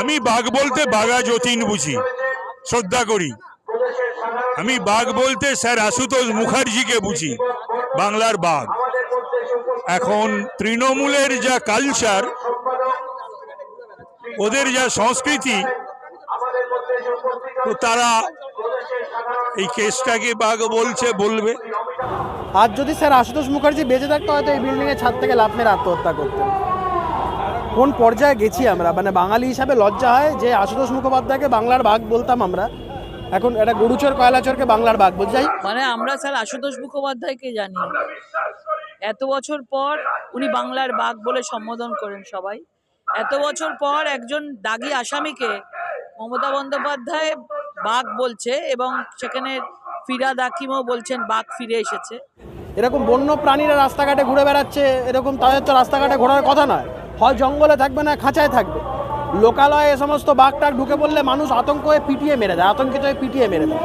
আমি বাঘ বলতে বাঘা যতীন বুঝি, শ্রদ্ধা করি। আমি বাঘ বলতে স্যার আশুতোষ মুখার্জিকে বুঝি, বাংলার বাঘ। এখন তৃণমূলের যা কালচার ওদের যা সংস্কৃতি, তো তারা এই কেসটাকে বাঘ বলছে, বলবে। আর যদি স্যার আশুতোষ মুখার্জি বেঁচে থাকতো, হয়তো এই বিল্ডিংয়ের ছাদ থেকে লাফ মেরে আত্মহত্যা করতেন। কোন পর্যায়ে গেছি আমরা? মানে বাঙালি হিসাবে লজ্জা হয় যে আশুতোষ মুখোপাধ্যায়কে বাংলার বাঘ বলতাম আমরা। এখন এটা গরুচর কয়লাচরকে বাংলার বাঘ যাই মানে আমরা স্যার আশুতোষ মুখোপাধ্যায়কে জানি। এত বছর পর উনি বাংলার বাঘ বলে সম্বোধন করেন সবাই। এত বছর পর একজন দাগি আসামিকে মমতা বন্দ্যোপাধ্যায় বাঘ বলছে এবং সেখানে ফিরাদ হাকিমও বলছেন বাঘ ফিরে এসেছে। এরকম বন্য প্রাণীরা রাস্তাঘাটে ঘুরে বেড়াচ্ছে এরকম তাদের তো রাস্তাঘাটে ঘোরার কথা নয়। হয় জঙ্গলে থাকবে না, খাঁচায় থাকবে। লোকালয়ে এ সমস্ত বাঘ টাক ঢুকে পড়লে মানুষ আতঙ্ক হয়ে পিটিয়ে মেরে দেয়, আতঙ্কিত হয়ে পিটিয়ে মেরে দেয়।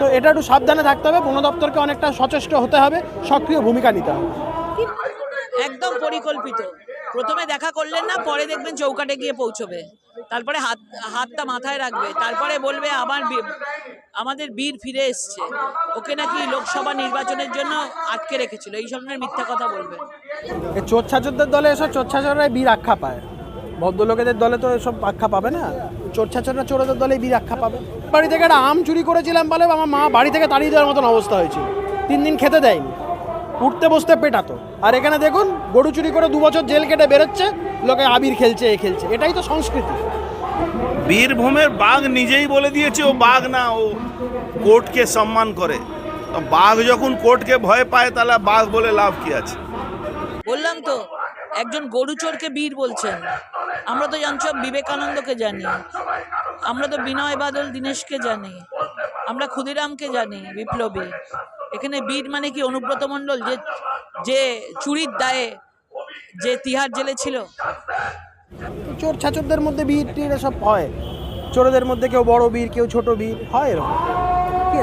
তো এটা একটু সাবধানে থাকতে হবে, বন দপ্তরকে অনেকটা সচেষ্ট হতে হবে, সক্রিয় ভূমিকা নিতে হবে। একদম পরিকল্পিত। প্রথমে দেখা করলেন না, পরে দেখবেন চৌকাটে গিয়ে পৌঁছবে। তারপরে হাত, হাতটা মাথায় রাখবে। তারপরে বলবে, আমার আমাদের বীর ফিরে এসছে। ওকে নাকি লোকসভা নির্বাচনের জন্য আটকে রেখেছিল। এই ধরনের মিথ্যা কথা বলবে। চোর ছাচরদের দলে এসব চোর ছাচররাই বীর আখ্যা পায়। ভদ্রলোকেদের দলে তো এসব আখ্যা পাবে না। চোর ছাচররা চোরদের দলে বীর আখ্যা পাবে। বাড়ি থেকে একটা আম চুরি করেছিলাম বলে আমার মা বাড়ি থেকে তাড়িয়ে দেওয়ার মতন অবস্থা হয়েছিল। তিন দিন খেতে দেয়নি। উঠতে বসতে পেটাতো। আর এখানে দেখুন, গরু চুরি করে দু বছর জেল কেটে বেরোচ্ছে, লোকে আবির খেলছে, এ খেলছে। এটাই তো সংস্কৃতি। বীরভূমের বাঘ নিজেই বলে দিয়েছে, ও বাঘ না, ও কোর্টকে সম্মান করে। বাঘ যখন কোর্টকে ভয় পায়, তাহলে বাঘ বলে লাভ কি আছে? বললাম তো, একজন গরু চোরকে বীর বলছেন। আমরা তো জানছো বিবেকানন্দকে জানি। আমরা তো বিনয় বাদল দীনেশকে জানি। আমরা ক্ষুদিরামকে জানি, বিপ্লবী। এখানে বীর মানে কি অনুব্রত মণ্ডল, যে যে চুরির দায়ে যে তিহার জেলে ছিল চোর ছাচরদের মধ্যে বীর টির সব হয়। চোরদের মধ্যে কেউ বড় বীর, কেউ ছোট বীর, হয় এরকম। কে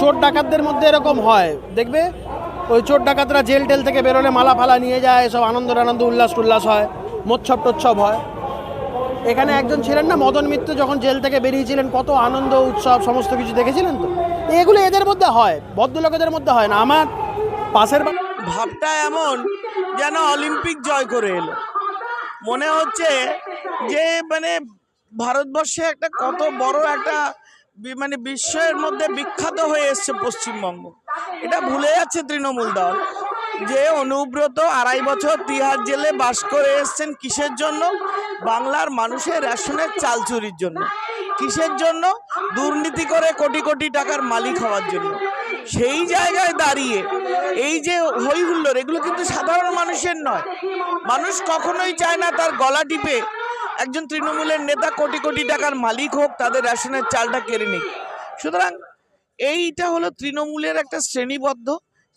চোর ডাকাতদের মধ্যে এরকম হয়। দেখবে? ওই চোর ডাকাতরা জেল টেল থেকে বেরোলে মালা ফালা নিয়ে যায়, সব আনন্দ আনন্দ উল্লাস টুল্লাস হয় মোচ্ছব টোচ্ছব হয়। এখানে একজন ছিলেন না, মদন মিত্র যখন জেল থেকে বেরিয়েছিলেন, কত আনন্দ, উৎসব, সমস্ত কিছু দেখেছিলেন তো? এগুলো এদের মধ্যে হয়, ভদ্রলোকেদের মধ্যে হয় না। আমার পাশের ভাবটা এমন যেন অলিম্পিক জয় করে এলো। মনে হচ্ছে যে মানে ভারতবর্ষে একটা কত বড় একটা মানে বিশ্বের মধ্যে বিখ্যাত হয়ে এসছে পশ্চিমবঙ্গ। এটা ভুলে যাচ্ছে তৃণমূল দল যে, অনুব্রত আড়াই বছর তিহার জেলে বাস করে এসছেন কিসের জন্য? বাংলার মানুষের রেশনের চাল চুরির জন্য। কিসের জন্য? দুর্নীতি করে কোটি কোটি টাকার মালিক হওয়ার জন্য। সেই জায়গায় দাঁড়িয়ে, এই যে হই হুল্লোড় এগুলো কিন্তু সাধারণ মানুষের নয়। মানুষ কখনোই চায় না তার গলা টিপে একজন তৃণমূলের নেতা কোটি কোটি টাকার মালিক হোক, তাদের রেশনের চালটা কেড়ে নিক। সুতরাং এইটা হলো তৃণমূলের একটা শ্রেণীবদ্ধ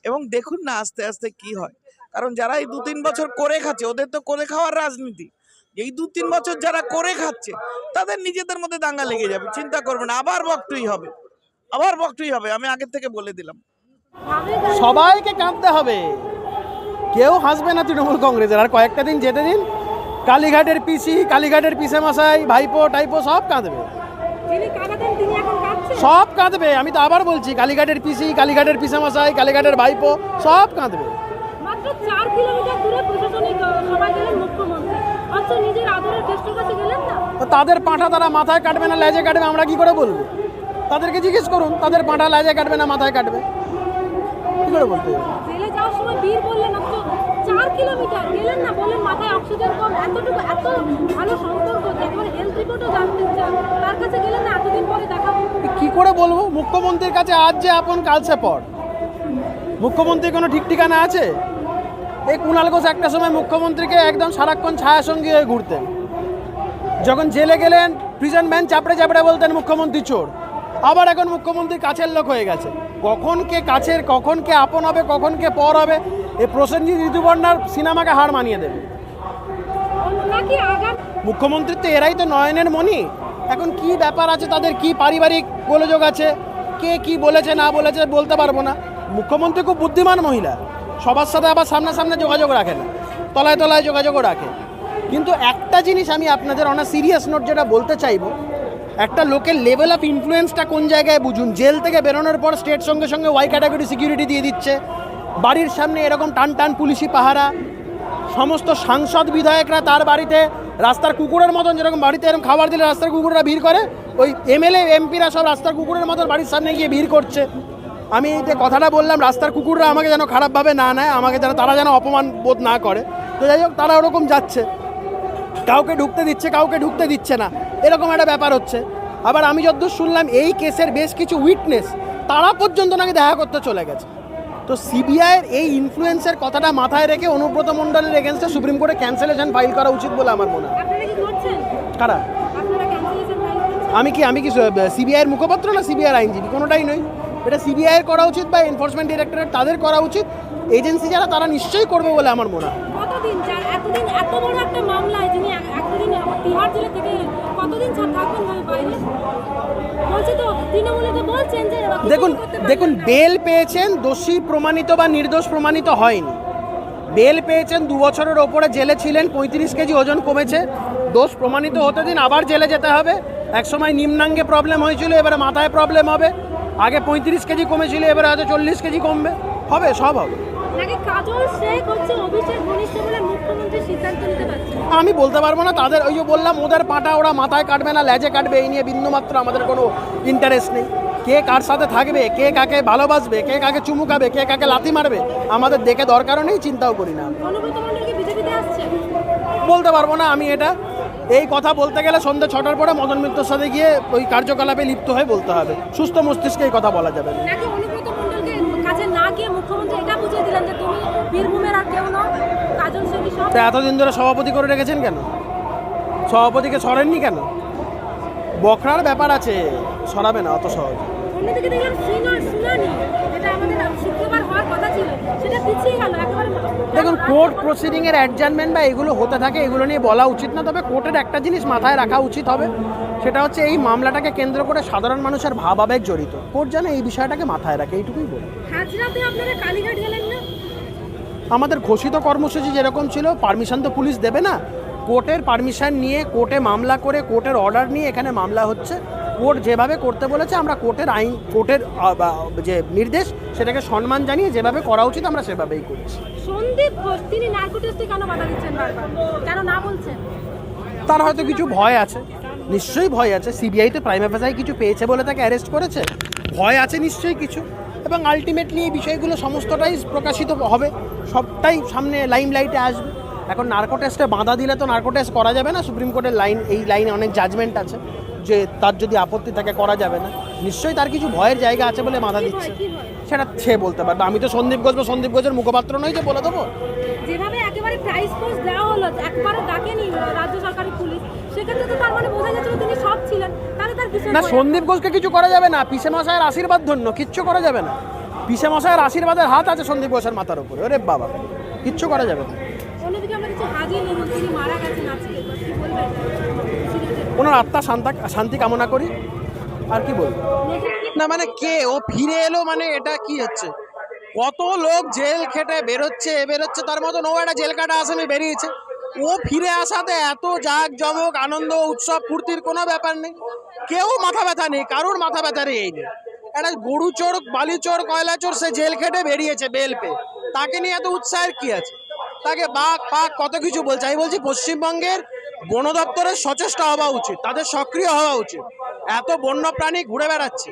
এবং দেখুন না আস্তে আস্তে কি হয়। কারণ যারা এই দু তিন বছর করে খাচ্ছে, ওদের তো করে খাওয়ার রাজনীতি। এই দু তিন বছর যারা করে খাচ্ছে, তাদের নিজেদের মধ্যে দাঙ্গা লেগে যাবে, চিন্তা করবেন, আবার বকটুই হবে। আবার বকটুই হবে আমি আগের থেকে বলে দিলাম। সবাইকে কাঁদতে হবে। কেউ হাসবে না তৃণমূল কংগ্রেসের। আর কয়েকটা দিন যেতে দিন কালীঘাটের পিসি কালীঘাটের পিসে মাসাই ভাইপো টাইপো সব কাঁদবে। সব কাঁদবে আমি তো আবার বলছি কালীঘাটের পিসি কালীঘাটের পিসে মশাই কালীঘাটের ভাইপো সব কাঁদবে। মাত্র চার কিলোমিটার দূরে প্রশাসনিক আহ, সভায় গেলেন মুখ্যমন্ত্রী। অথচ নিজের আদরের জ্যেষ্ঠর কাছে গেলেন না? তো তাদের পাঁঠা তারা মাথায় কাটবে না লেজে কাটবে আমরা কি করে বলব? তাদেরকে জিজ্ঞেস করুন তাদের পাঁঠা লেজে কাটবে না মাথায় কাটবে। কি করে বলতে হবে? জেলে যাওয়ার সময় বীর বললেন অথচ চার কিলোমিটার গেলেন না বললেন মাথায় অক্সিজেন কম এতটুকু এত ভালো সম্পর্ক যে একবার হেলথ রিপোর্টও জানতে চান। তার কাছে গেলেন না? এতদিন পরে দেখা কি করে বলব? মুখ্যমন্ত্রীর কাছে আজ যে আপন কাল সে পর মুখ্যমন্ত্রীর কোনো ঠিক ঠিকানা আছে? এই কুণাল ঘোষ একটা সময় মুখ্যমন্ত্রীকে একদম সারাক্ষণ ছায়াসঙ্গী হয়ে ঘুরতেন। যখন জেলে গেলেন প্রিজন ম্যান চাপড়ে চাপড়ে বলতেন মুখ্যমন্ত্রী চোর। আবার এখন মুখ্যমন্ত্রী কাছের লোক হয়ে গেছে। কখন কে কাছের, কখন কে আপন হবে, কখন কে পর হবে এই প্রসেনজিৎ ঋতুপর্ণার সিনেমাকে হার মানিয়ে দেবে। মুখ্যমন্ত্রী তো এরাই তো নয়নের মণি। এখন কি ব্যাপার আছে, তাদের কি পারিবারিক গোলযোগ আছে, কে কি বলেছে, না বলেছে বলতে পারব না। মুখ্যমন্ত্রী খুব বুদ্ধিমান মহিলা। সবার সাথে আবার সামনাসামনি যোগাযোগ রাখে না। তলায় তলায় যোগাযোগও রাখে। কিন্তু একটা জিনিস আমি আপনাদের অন সিরিয়াস নোট যেটা বলতে চাইব একটা লোকের লেভেল অফ ইনফ্লুয়েন্সটা কোন জায়গায় বুঝুন? জেল থেকে বেরোনোর পর স্টেট সঙ্গে সঙ্গে ওয়াই ক্যাটাগরি সিকিউরিটি দিয়ে দিচ্ছে। বাড়ির সামনে এরকম টান টান পুলিশি পাহারা। সমস্ত সাংসদ বিধায়করা তার বাড়িতে রাস্তার কুকুরের মতন যেরকম বাড়িতে এরকম খাবার দিলে রাস্তার কুকুররা ভিড় করে, ওই এমএলএ এমপিরা সব রাস্তার কুকুরের মতন বাড়ির সামনে গিয়ে ভিড় করছে। আমি যে কথাটা বললাম, রাস্তার কুকুররা আমাকে যেন খারাপভাবে না নেয়, আমাকে যেন তারা যেন অপমান বোধ না করে। তো যাই হোক, তারা ওরকম যাচ্ছে। কাউকে ঢুকতে দিচ্ছে, কাউকে ঢুকতে দিচ্ছে না। এরকম একটা ব্যাপার হচ্ছে। আবার আমি যতদূর শুনলাম এই কেসের বেশ কিছু উইটনেস তারা পর্যন্ত নাকি দেখা করতে চলে গেছে। তো সিবিআইয়ের এই ইনফ্লুয়েন্সের কথাটা মাথায় রেখে অনুব্রত মণ্ডলের এগেনস্টে সুপ্রিম কোর্টে ক্যান্সেলেশন ফাইল করা উচিত বলে আমার মনে হয়। কারা? আমি কি আমি কি সিবিআইয়ের মুখপাত্র না সিবিআইয়ের আইনজীবী? কোনোটাই নই এটা সিবিআইয়ের করা উচিত বা এনফোর্সমেন্ট ডিরেক্টরেট তাদের করা উচিত। এজেন্সি যারা তারা নিশ্চয়ই করবে বলে আমার মনে হয়। এতদিন এত বড় একটা মামলায় যিনি এতদিন তিহার জেলে থেকে কতদিন ছাড় থাকবেন বাইরে? বলছে তো তৃণমূলে বলছেন যে দেখুন দেখুন বেল পেয়েছেন দোষী প্রমাণিত বা নির্দোষ প্রমাণিত হয়নি। বেল পেয়েছেন দু বছরের ওপরে জেলে ছিলেন পঁয়ত্রিশ কেজি ওজন কমেছে। দোষ প্রমাণিত হতে দিন আবার জেলে যেতে হবে। একসময় নিম্নাঙ্গে প্রবলেম হয়েছিল এবারে মাথায় প্রবলেম হবে। আগে পঁয়ত্রিশ কেজি কমেছিল এবারে হয়তো চল্লিশ কেজি কমবে। হবে সব হবে। নাকি কাজল শেখ হচ্ছে অভিষেক ঘনিষ্ঠ বলে মুখ্যমন্ত্রী সিদ্ধান্ত নিতে পারছেন আমি বলতে পারব না তাদের ওই যে বললাম ওদের পাটা ওরা মাথায় কাটবে না লেজে কাটবে এই নিয়ে বিন্দুমাত্র আমাদের কোনো ইন্টারেস্ট নেই। কে কার সাথে থাকবে কে কাকে ভালোবাসবে কে কাকে চুমুকাবে কে কাকে লাথি মারবে আমাদের দেখে দরকারও নেই চিন্তাও করি না। বলতে পারব না আমি এটা। এই কথা বলতে গেলে সন্ধ্যে ছটার পরে মদন মিত্রর সাথে গিয়ে ওই কার্যকলাপে লিপ্ত হয়ে বলতে হবে। সুস্থ মস্তিষ্কে এই কথা বলা যাবে না নাকি অনুব্রত মণ্ডলকে কাছে না গিয়ে মুখ্যমন্ত্রী এটা বুঝিয়ে দিলেন যে তুমি বীরভূমের আর কেউ নও কাজল শেখই সব তা এতদিন ধরে সভাপতি করে রেখেছেন কেন? সভাপতিকে সরেননি কেন? বখরার ব্যাপার আছে সরাবে না অত সহজ। অন্যদিকে দেখলাম শুনানি এটা আমাদের শুক্রবার হওয়ার কথা ছিল সেটা পিছিয়ে গেল। দেখুন কোর্ট প্রসিডিংয়ের অ্যাডজাস্টমেন্ট বা এগুলো হতে থাকে এগুলো নিয়ে বলা উচিত না তবে কোর্টের একটা জিনিস মাথায় রাখা উচিত হবে সেটা হচ্ছে এই মামলাটাকে কেন্দ্র করে সাধারণ মানুষের ভাব আবেগ জড়িত। কোর্ট যেন এই বিষয়টাকে মাথায় রাখে এইটুকুই বলি আমাদের ঘোষিত কর্মসূচি যেরকম ছিল পারমিশন তো পুলিশ দেবে না কোর্টের পারমিশন নিয়ে কোর্টে মামলা করে কোর্টের অর্ডার নিয়ে এখানে মামলা হচ্ছে। কোর্ট যেভাবে করতে বলেছে আমরা কোর্টের আইন কোর্টের যে নির্দেশ সেটাকে সম্মান জানিয়ে যেভাবে করা উচিত আমরা সেভাবেই করছি। সন্দীপ ঘোষ তিনি নার্কো কেন বাধা দিচ্ছেন বারবার? কেন না বলছেন? তার হয়তো কিছু ভয় আছে। নিশ্চয়ই ভয় আছে। সিবিআইতে প্রাইম অ্যাফেসাই কিছু পেয়েছে বলে তাকে অ্যারেস্ট করেছে। ভয় আছে নিশ্চয়ই কিছু। এবং আলটিমেটলি এই বিষয়গুলো সমস্তটাই প্রকাশিত হবে। সবটাই সামনে লাইম লাইটে আসবে। এখন নার্কো টেস্টে বাঁধা দিলে তো নার্কো টেস্ট করা যাবে না। সুপ্রিম কোর্টের লাইন এই লাইনে অনেক জাজমেন্ট আছে যে তার যদি আপত্তি থাকে করা যাবে না। নিশ্চয়ই তার কিছু ভয়ের জায়গা আছে বলে বাঁধা দিচ্ছে। সেটা সে বলতে পারবে। আমি তো সন্দীপ ঘোষ বা সন্দীপ ঘোষের মুখপাত্র নই যে বলে দেবো। যেভাবে একেবারে প্রাইস দেওয়া হলো একবারে ডাকেনি রাজ্য সরকারি পুলিশ সেক্ষেত্রে তো তার মানে বোঝা যাচ্ছিল তিনি সব ছিলেন। তাহলে তার না সন্দীপ ঘোষকে কিছু করা যাবে না। পিসে মশাইয়ের আশীর্বাদ ধন্য কিচ্ছু করা যাবে না। পিসে মশাইয়ের আশীর্বাদের হাত আছে সন্দীপ ঘোষের মাথার উপরে। ওরে বাবা কিচ্ছু করা যাবে না। ওনার আত্মা শান্তা শান্তি কামনা করি। আর কি বলব? না মানে কে? ও ফিরে এলো মানে এটা কি হচ্ছে? কত লোক জেল খেটে বেরোচ্ছে বেরোচ্ছে, তার মতন ও একটা জেল কাটা আসামি বেরিয়েছে। ও ফিরে আসাতে এত জাক জমক আনন্দ, উৎসব, ফুর্তির কোনো ব্যাপার নেই। কেউ মাথা ব্যথা নেই, কারোর মাথা ব্যথা নেই এই নিয়ে। একটা গরু চোর বালি চোর কয়লা চোর সে জেল খেটে বেরিয়েছে, বেল পেয়ে। তাকে নিয়ে এত উৎসাহের কি আছে? তাকে বাঘ, পাক কত কিছু বলছে। আমি বলছি পশ্চিমবঙ্গের বন দপ্তরের সচেষ্ট হওয়া উচিত, তাদের সক্রিয় হওয়া উচিত। এত বন্য প্রাণী ঘুরে বেড়াচ্ছে।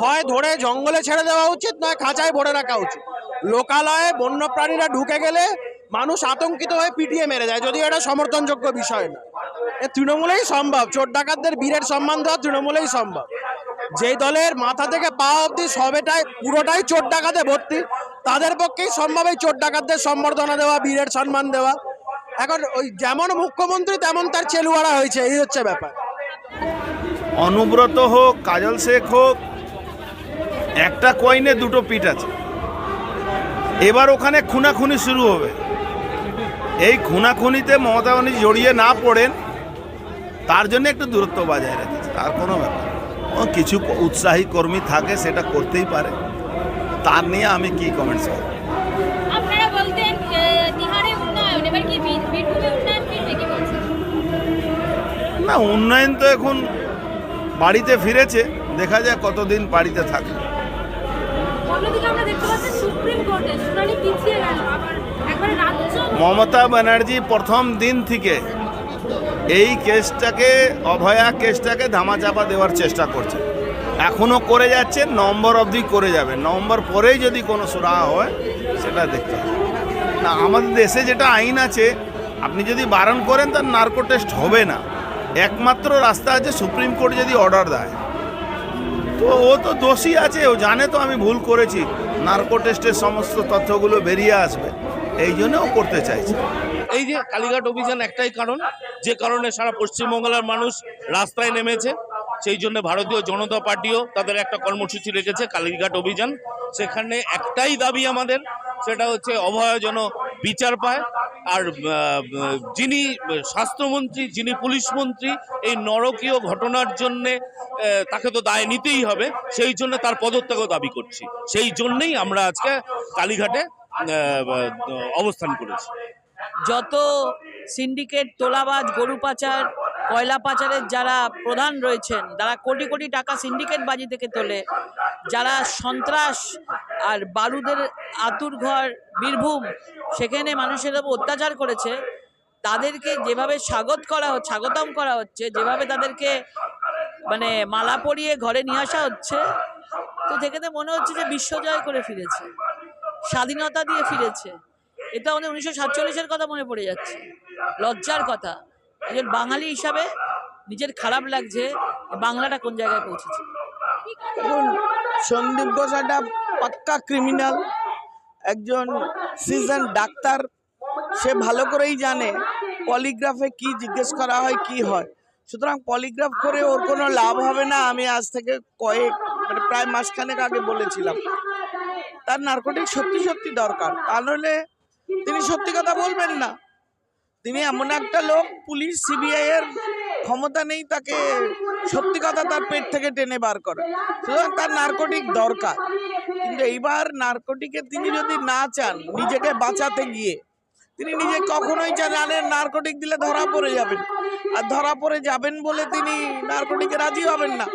হয় ধরে জঙ্গলে ছেড়ে দেওয়া উচিত, নয় খাঁচায় ভরে রাখা উচিত। লোকালয়ে বন্য প্রাণীরা ঢুকে গেলে মানুষ আতঙ্কিত হয়ে পিটিয়ে মেরে যায় যদিও এটা সমর্থনযোগ্য বিষয় না। এ তৃণমূলেই সম্ভব, চোর ডাকাতদের বীরের সম্মান দেওয়া তৃণমূলেই সম্ভব। যেই দলের মাথা থেকে পা অবধি সবেটাই, পুরোটাই চোর ডাকাতে ভর্তি। তাদের পক্ষেই সম্ভব এই চোর ডাকাতদের সম্বর্ধনা দেওয়া, বীরের সম্মান দেওয়া। এখন ওই যেমন মুখ্যমন্ত্রী, তেমন তার চেলুয়ারা হয়েছে, এই হচ্ছে ব্যাপার। অনুব্রত হোক, কাজল শেখ হোক, একটা কয়েনে দুটো পিঠ আছে। এবার ওখানে খুনাখুনি শুরু হবে। এই খুনাখুনিতে মমতা ব্যানার্জি জড়িয়ে না পড়েন, তার জন্য একটু দূরত্ব বজায় রেখেছে তার কোনো ব্যাপার কিছু উৎসাহী কর্মী থাকে, সেটা করতেই পারে। তার নিয়ে আমি কি কমেন্টস করব? আপনারা বলতেন আহ, উন্নয়ন এবার কি বীরভূমে উন্নয়ন ফিরবে কি বলছেন? না উন্নয়ন তো এখন বাড়িতে ফিরেছে দেখা যায় কতদিন বাড়িতে থাকে। মমতা ব্যানার্জি প্রথম দিন থেকে এই কেসটাকে অভয়া কেসটাকে ধামাচাপা দেওয়ার চেষ্টা করছে। এখনও করে যাচ্ছে, নম্বর অবধি করে যাবে। নম্বর পরেই যদি কোনো সুরাহা হয়, সেটা দেখতে হবে। না, আমাদের দেশে যেটা আইন আছে, আপনি যদি বারণ করেন, তার নার্কো টেস্ট হবে না। একমাত্র রাস্তা আছে, সুপ্রিম কোর্ট যদি অর্ডার দেয়। তো ও তো দোষী আছে, ও জানে তো আমি ভুল করেছি। নার্কো টেস্টের সমস্ত তথ্যগুলো বেরিয়ে আসবে। এই জন্য ও করতে চাইছে। এই যে কালীঘাট অভিযান একটাই কারণ, যে কারণে সারা পশ্চিমবাংলার মানুষ রাস্তায় নেমেছে। সেই জন্য ভারতীয় জনতা পার্টিও তাদের একটা কর্মসূচি রেখেছে, কালীঘাট অভিযান। সেখানে একটাই দাবি আমাদের, সেটা হচ্ছে অভয় যেন বিচার পায়। আর যিনি স্বাস্থ্যমন্ত্রী, যিনি পুলিশ মন্ত্রী, এই নরকীয় ঘটনার জন্যে তাকে তো দায় নিতেই হবে। সেই জন্য তার পদত্যাগও দাবি করছি। সেই জন্যেই আমরা আজকে কালীঘাটে অবস্থান করেছি। যত সিন্ডিকেট তোলাবাজ, গরু পাচার কয়লা পাচারের যারা প্রধান রয়েছেন, যারা কোটি কোটি টাকা সিন্ডিকেট বাজি থেকে তোলে, যারা সন্ত্রাস আর বারুদের আতুর ঘর, বীরভূম, সেখানে মানুষের উপর অত্যাচার করেছে, তাদেরকে যেভাবে স্বাগত করা হচ্ছে, স্বাগতম করা হচ্ছে, যেভাবে তাদেরকে মানে মালা পরিয়ে ঘরে নিয়ে আসা হচ্ছে, তো সেখানে মনে হচ্ছে যে বিশ্বজয় করে ফিরেছে, স্বাধীনতা দিয়ে ফিরেছে। এটা আমাদের উনিশশো সাতচল্লিশের কথা মনে পড়ে যাচ্ছে। লজ্জার কথা। একজন বাঙালি হিসাবে নিজের খারাপ লাগছে বাংলাটা কোন জায়গায় পৌঁছেছে। দেখুন, সন্দীপ ঘোষ একটা পাক্কা ক্রিমিনাল একজন সিজন ডাক্তার, সে ভালো করেই জানে পলিগ্রাফে কি জিজ্ঞেস করা হয়, কি হয়। সুতরাং পলিগ্রাফ করে ওর কোনো লাভ হবে না, আমি আজ থেকে কয়েক মানে প্রায় মাসখানেক আগে বলেছিলাম। তার নার্কোটিক সত্যি সত্যি দরকার। তা তিনি সত্যি কথা বলবেন না। তিনি এমন একটা লোক, পুলিশ সিবিআই এর ক্ষমতা নেই, তাকে সত্যি কথা তার পেট থেকে টেনে বার করে। সুতরাং তার নার্কোটিক দরকার। কিন্তু এইবার নার্কোটিকে তিনি যদি না চান, নিজেকে বাঁচাতে গিয়ে, তিনি নিজে কখনোই জানেন নার্কোটিক দিলে ধরা পড়ে যাবেন। আর ধরা পড়ে যাবেন বলে তিনি নার্কোটিকে রাজি হবেন না।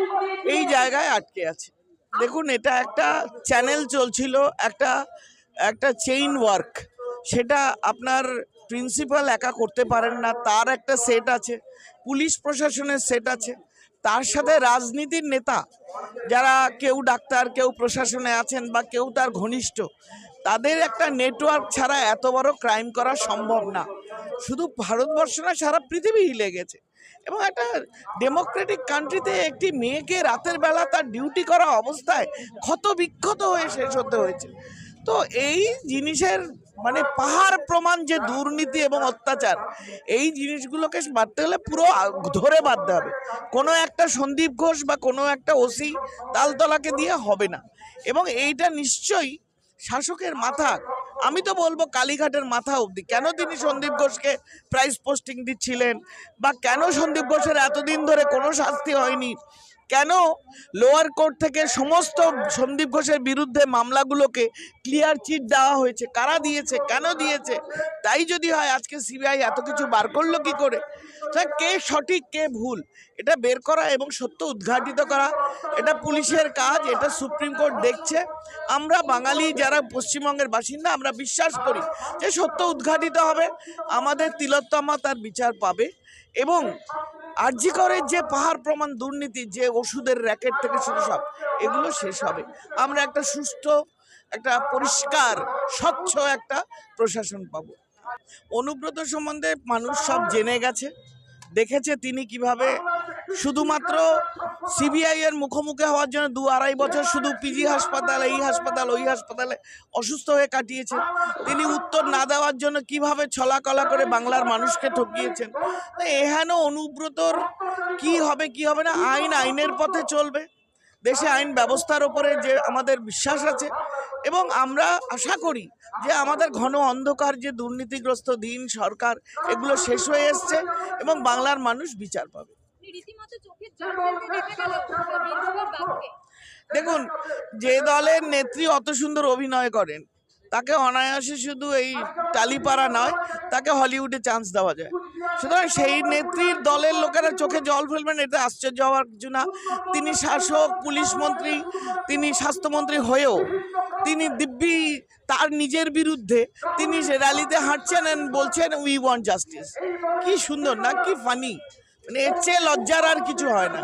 এই জায়গায় আটকে আছে। দেখুন, এটা একটা চ্যানেল চলছিল, একটা একটা চেইন ওয়ার্ক সেটা আপনার প্রিন্সিপাল একা করতে পারেন না, তার একটা সেট আছে, পুলিশ প্রশাসনের সেট আছে, তার সাথে রাজনীতির নেতা, যারা কেউ ডাক্তার, কেউ প্রশাসনে আছেন বা কেউ তার ঘনিষ্ঠ, তাদের একটা নেটওয়ার্ক ছাড়া এত বড় ক্রাইম করা সম্ভব না। শুধু ভারতবর্ষ না সারা পৃথিবী হিলে গেছে এবং একটা ডেমোক্রেটিক কান্ট্রিতে একটি মেয়েকে রাতের বেলা তার ডিউটি করা অবস্থায় ক্ষত বিক্ষত হয়ে শেষ হতে হয়েছে। তো এই জিনিসের মানে পাহাড় প্রমাণ যে দুর্নীতি এবং অত্যাচার, এই জিনিসগুলোকে মারতে গেলে পুরো ধরে বাঁধতে হবে। কোনো একটা সন্দীপ ঘোষ বা কোনো একটা ওসি তালতলাকে দিয়ে হবে না। এবং এইটা নিশ্চয়ই শাসকের মাথা। আমি তো বলব কালীঘাটের মাথা অবধি। কেন তিনি সন্দীপ ঘোষকে প্রাইজ পোস্টিং দিচ্ছিলেন? বা কেন সন্দীপ ঘোষের এতদিন ধরে কোনো শাস্তি হয়নি? কেন লোয়ার কোর্ট থেকে সমস্ত সন্দীপ ঘোষের বিরুদ্ধে মামলাগুলোকে ক্লিয়ার চিট দেওয়া হয়েছে? কারা দিয়েছে? কেন দিয়েছে? তাই যদি হয়, আজকে সিবিআই এত কিছু বার করল কি করে? কে সঠিক, কে ভুল? এটা বের করা এবং সত্য উদ্ঘাটিত করা। এটা পুলিশের কাজ, এটা সুপ্রিম কোর্ট দেখছে। আমরা বাঙালি যারা পশ্চিমবঙ্গের বাসিন্দা, আমরা বিশ্বাস করি যে সত্য উদ্ঘাটিত হবে। আমাদের তিলোত্তমা তার বিচার পাবে এবং আরজি করে যে পাহাড় প্রমাণ দুর্নীতি, যে ওষুধের র্যাকেট থেকে শুরু সব, এগুলো শেষ হবে। আমরা একটা সুস্থ, একটা পরিষ্কার, স্বচ্ছ একটা প্রশাসন পাব। অনুব্রত সম্বন্ধে মানুষ সব জেনে গেছে। দেখেছে তিনি কীভাবে শুধুমাত্র সিবিআই এর মুখোমুখি হওয়ার জন্য দু আড়াই বছর শুধু পিজি হাসপাতাল, এই হাসপাতাল, ওই হাসপাতালে অসুস্থ হয়ে কাটিয়েছেন তিনি উত্তর না দেওয়ার জন্য কীভাবে ছলাকলা করে বাংলার মানুষকে ঠকিয়েছেন? এহেন অনুব্রতর কি হবে কি হবে না? আইন আইনের পথে চলবে। দেশে আইন ব্যবস্থার ওপরে যে আমাদের বিশ্বাস আছে। এবং আমরা আশা করি যে আমাদের ঘন অন্ধকার যে দুর্নীতিগ্রস্ত দিন সরকার এগুলো শেষ হয়ে এসছে এবং বাংলার মানুষ বিচার পাবে। দেখুন যে দলের নেত্রী অত সুন্দর অভিনয় করেন তাকে অনায়াসে শুধু এই টালিপাড়া নয় তাকে হলিউডে চান্স দেওয়া যায়। সুতরাং সেই নেত্রীর দলের লোকেরা চোখে জল ফেলবেন এটা আশ্চর্য হওয়ার কিছু না। তিনি শাসক পুলিশ মন্ত্রী তিনি স্বাস্থ্যমন্ত্রী হয়েও তিনি দিব্যি তার নিজের বিরুদ্ধে তিনি র্যালিতে হাঁটছেন বলছেন উই ওয়ান্ট জাস্টিস কি সুন্দর না, কি ফানি মানে এর চেয়ে লজ্জার আর কিছু হয় না।